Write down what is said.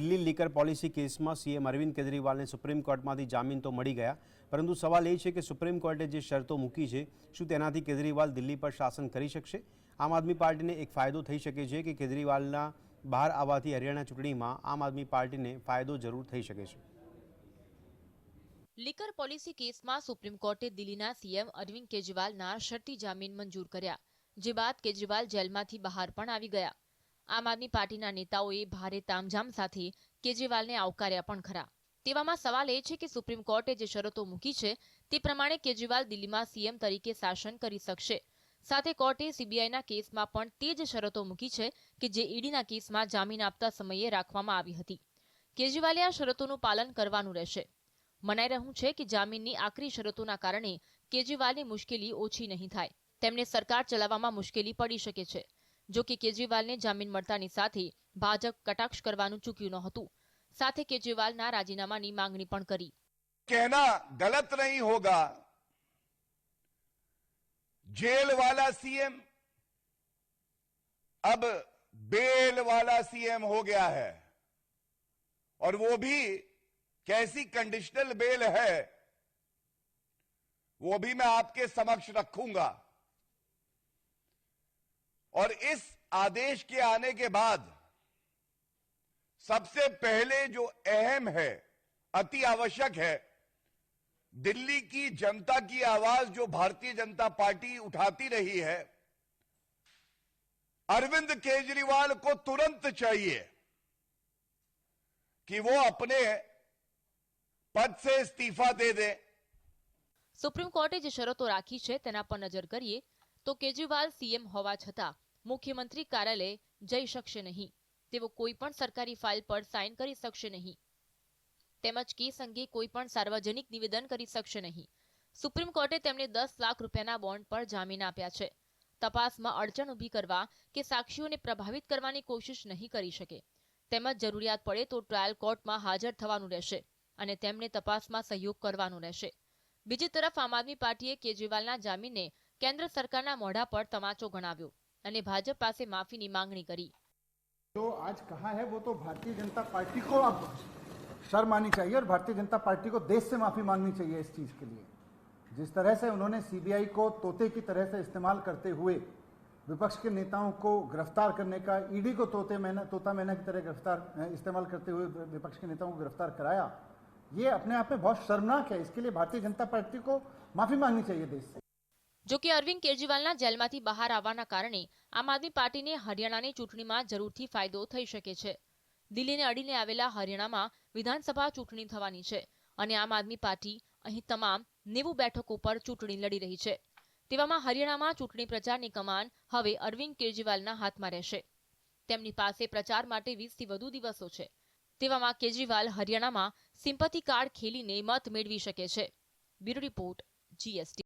Delhi liquor policy કેસમાં CM Arvind કેજરીવાલને supreme કોર્ટમાંથી જામીન તો મળી ગયા, પરંતુ સવાલ એ છે કે સુપ્રીમ કોર્ટે જે શરતો મૂકી છે, શું તેનાથી કેજરીવાલ દિલ્હી પર શાસન કરી શકશે? આમ આદમી પાર્ટીને એક ફાયદો થઈ શકે છે કે કેજરીવાલના બહાર આવવાથી હરિયાણા ચૂંટણીમાં આમ આદમી પાર્ટીને ફાયદો જરૂર થઈ શકે છે. લીકર પોલિસી કેસમાં સુપ્રીમ કોર્ટે દિલ્હીના સીએમ અરવિંદ કેજરીવાલના શરતી જામીન મંજૂર કર્યા, જે બાદ કેજરીવાલ જેલમાંથી બહાર પણ આવી ગયા. આમ આદમી પાર્ટીના નેતાઓએ ભારે તામઝામ સાથે કેજરીવાલને આવકાર્યા પણ ખરા. તેવામાં સવાલ એ છે કે સુપ્રીમ કોર્ટે જે શરતો મૂકી છે, તે પ્રમાણે કેજરીવાલ દિલ્હીમાં સીએમ તરીકે શાસન કરી શકશે. સાથે કોર્ટે સીબીઆઈના કેસમાં પણ તે જ શરતો મૂકી છે કે જે ઈડીના કેસમાં જામીન આપતા સમયે રાખવામાં આવી હતી. કેજરીવાલે આ શરતોનું પાલન કરવાનું રહેશે. મનાઈ રહ્યું છે કે જામીનની આકરી શરતોના કારણે કેજરીવાલની મુશ્કેલી ઓછી નહીં થાય. તેમને સરકાર ચલાવવામાં મુશ્કેલી પડી શકે છે. જો કે કેજરીવાલને જામીન મળતાની સાથે ભાજપ કટાક્ષ કરવાનું ચૂક્યું નહોતું સાથે કેજરીવાલના રાજીનામાની માંગણી પણ કરી कहना गलत नहीं होगा जेल वाला सीएम अब बेल वाला सीएम हो गया है और वो भी कैसी कंडीशनल बेल है वो भी मैं आपके समक्ष रखूंगा और इस आदेश के आने के बाद सबसे पहले जो अहम है अति आवश्यक है दिल्ली की जनता की आवाज जो भारतीय जनता पार्टी उठाती रही है अरविंद केजरीवाल को तुरंत चाहिए कि वो अपने पद से इस्तीफा दे दें સુપ્રીમ કોર્ટે જે શરતો રાખી છે તેના પર નજર કરીએ તો કેજરીવાલ સીએમ હોવા છતાં મુખ્યમંત્રી કાર્યાલય જઈ શકશે નહીં. તેઓ કોઈ પણ સરકારી ફાઇલ પર સાઇન કરી શકશે નહીં. તેમજ કેસ અંગે કોઈ પણ સાર્વજનિક નિવેદન કરી શકશે નહીં. સુપ્રીમ કોર્ટે તેમને દસ લાખ રૂપિયાના બોન્ડ પર જામીન આપ્યા છે. તપાસમાં અડચણ ઊભી કરવા કે સાક્ષીઓને પ્રભાવિત કરવાની કોશિશ નહીં કરી શકે. તેમજ જરૂરિયાત પડે તો ટ્રાયલ કોર્ટમાં હાજર થવાનું રહેશે અને તેમને તપાસમાં સહયોગ કરવાનો રહેશે. બીજી તરફ આમ આદમી પાર્ટીએ કેજરીવાલના જામીનને કેન્દ્ર સરકારના મોઢા પર તમાચો ગણાવ્યો અને ભાજપ પાસે માફીની માંગણી કરી जो आज कहा है वो तो भारतीय जनता पार्टी को अब शर्म आनी चाहिए और भारतीय जनता पार्टी को देश से माफी मांगनी चाहिए इस चीज के लिए जिस तरह से उन्होंने सीबीआई को तोते की तरह से इस्तेमाल करते हुए विपक्ष के नेताओं को गिरफ्तार करने का ईडी को तोते मैना तोता मैना की तरह गिरफ्तार अ, इस्तेमाल करते हुए विपक्ष के नेताओं को गिरफ्तार कराया ये अपने आप में बहुत शर्मनाक है इसके लिए भारतीय जनता पार्टी को माफी मांगनी चाहिए देश से જો કે અરવિંદ કેજરીવાલના જેલમાંથી બહાર આવવાના કારણે આમ આદમી પાર્ટીને હરિયાણાની ચૂંટણીમાં જરૂરથી ફાયદો થઈ શકે છે. દિલ્હીને અડીને આવેલા હરિયાણામાં વિધાનસભા ચૂંટણી થવાની છે અને આમ આદમી પાર્ટી અહીં તમામ નેવું બેઠકો પર ચૂંટણી લડી રહી છે. તેવામાં હરિયાણામાં ચૂંટણી પ્રચારની કમાન હવે અરવિંદ કેજરીવાલના હાથમાં રહેશે. તેમની પાસે પ્રચાર માટે વીસથી વધુ દિવસો છે. તેવામાં કેજરીવાલ હરિયાણામાં સિમ્પથી કાર્ડ ખેલીને મત મેળવી શકે છે. Bureau report, GST.